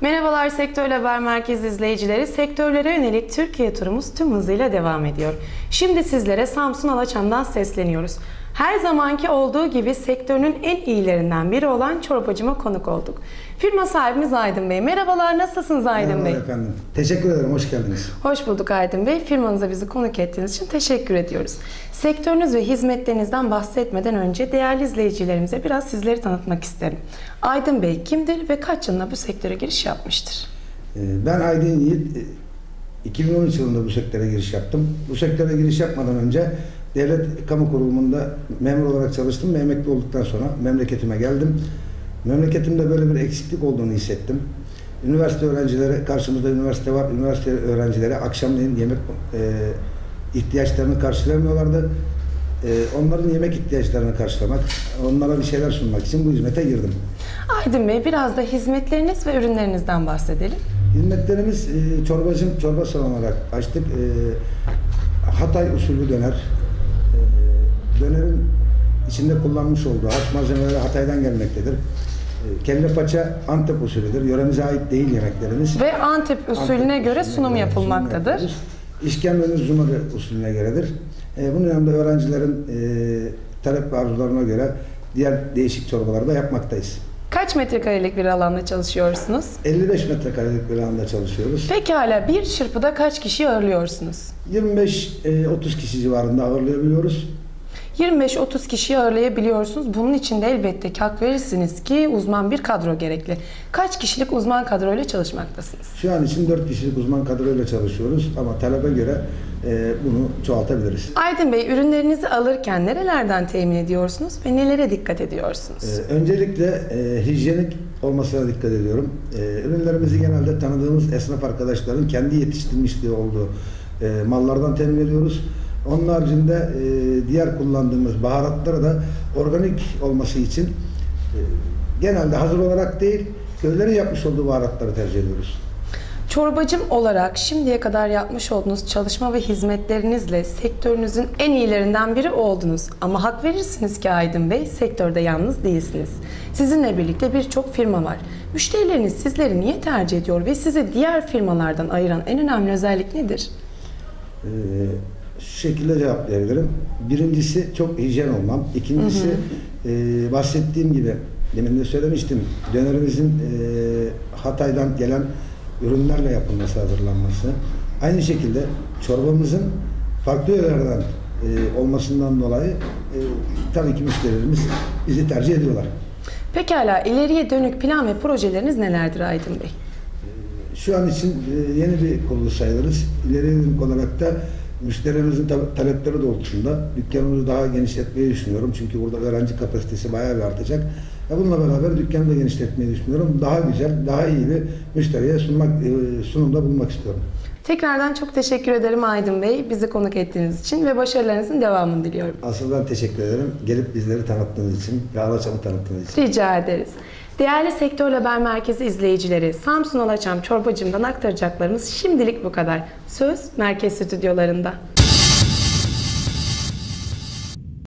Merhabalar Sektör Haber Merkezi izleyicileri. Sektörlere yönelik Türkiye turumuz tüm hızıyla devam ediyor. Şimdi sizlere Samsun Alaçam'dan sesleniyoruz. Her zamanki olduğu gibi sektörünün en iyilerinden biri olan çorbacıma konuk olduk. Firma sahibimiz Aydın Bey. Merhabalar, nasılsınız Aydın Bey? Merhaba efendim. Teşekkür ederim, hoş geldiniz. Hoş bulduk Aydın Bey. Firmanıza bizi konuk ettiğiniz için teşekkür ediyoruz. Sektörünüz ve hizmetlerinizden bahsetmeden önce değerli izleyicilerimize biraz sizleri tanıtmak isterim. Aydın Bey kimdir ve kaç yılında bu sektöre giriş yapmıştır? Ee, Ben Aydın Yiğit, e, 2013 yılında bu sektöre giriş yaptım. Bu sektöre giriş yapmadan önce devlet kamu kurumunda memur olarak çalıştım ve emekli olduktan sonra memleketime geldim. Memleketimde böyle bir eksiklik olduğunu hissettim. Üniversite öğrencileri, karşımızda üniversite var, üniversite öğrencileri akşamleyin yemek e, ihtiyaçlarını karşılamıyorlardı. E, onların yemek ihtiyaçlarını karşılamak, onlara bir şeyler sunmak için bu hizmete girdim. Aydın Bey biraz da hizmetleriniz ve ürünlerinizden bahsedelim. Hizmetlerimiz e, çorbacım çorba salonu olarak açtık. E, Hatay usulü döner. E, dönerin içinde kullanmış olduğu harç malzemeleri Hatay'dan gelmektedir. E, kelle paça Antep usulüdür. Yöremize ait değil yemeklerimiz. Ve Antep usulüne Antep göre usulüne sunum göre yapılmaktadır. İşkembemiz Zumarı usulüne göredir. E, bunun yanında öğrencilerin e, talep ve arzularına göre diğer değişik çorbaları da yapmaktayız. Kaç metrekarelik bir alanda çalışıyorsunuz? 55 metrekarelik bir alanda çalışıyoruz. Pekala bir çırpıda kaç kişi ağırlıyorsunuz? 25-30 kişi civarında ağırlayabiliyoruz. 25-30 kişiyi ağırlayabiliyorsunuz. Bunun için de elbette ki hak verirsiniz ki uzman bir kadro gerekli. Kaç kişilik uzman kadroyla çalışmaktasınız? Şu an için 4 kişilik uzman kadroyla çalışıyoruz ama talebe göre e, bunu çoğaltabiliriz. Aydın Bey ürünlerinizi alırken nerelerden temin ediyorsunuz ve nelere dikkat ediyorsunuz? E, öncelikle e, hijyenik olmasına dikkat ediyorum. E, ürünlerimizi genelde tanıdığımız esnaf arkadaşların kendi yetiştirmişliği olduğu e, mallardan temin ediyoruz. Onun haricinde e, diğer kullandığımız baharatları da organik olması için e, genelde hazır olarak değil, köylerin yapmış olduğu baharatları tercih ediyoruz. Çorbacım olarak şimdiye kadar yapmış olduğunuz çalışma ve hizmetlerinizle sektörünüzün en iyilerinden biri oldunuz. Ama hak verirsiniz ki Aydın Bey, sektörde yalnız değilsiniz. Sizinle birlikte birçok firma var. Müşterileriniz sizleri niye tercih ediyor ve sizi diğer firmalardan ayıran en önemli özellik nedir? Ee, şu şekilde cevaplayabilirim. Birincisi çok hijyen olmam. İkincisi e, bahsettiğim gibi demin de söylemiştim. Dönerimizin e, Hatay'dan gelen ürünlerle yapılması, hazırlanması. Aynı şekilde çorbamızın farklı yerlerden e, olmasından dolayı e, tabii ki müşterilerimiz bizi tercih ediyorlar. Pekala ileriye dönük plan ve projeleriniz nelerdir Aydın Bey? Şu an için e, yeni bir kuruluş sayılırız. İleriye dönük olarak da müşterilerimizin ta- talepleri doğrultusunda dükkanımızı daha genişletmeyi düşünüyorum. Çünkü burada öğrenci kapasitesi bayağı bir artacak. Ve bununla beraber dükkanı da genişletmeyi düşünüyorum. Daha güzel, daha iyi bir müşteriye sunmak, e, sunumda bulunmak istiyorum. Tekrardan çok teşekkür ederim Aydın Bey bizi konuk ettiğiniz için ve başarılarınızın devamını diliyorum. Asıl ben teşekkür ederim. Gelip bizleri tanıttığınız için ve Alaçam'ı tanıttığınız için. Rica ederiz. Değerli Sektör Haber Merkezi izleyicileri, Samsun Alaçam Çorbacım'dan aktaracaklarımız şimdilik bu kadar. Söz merkez stüdyolarında.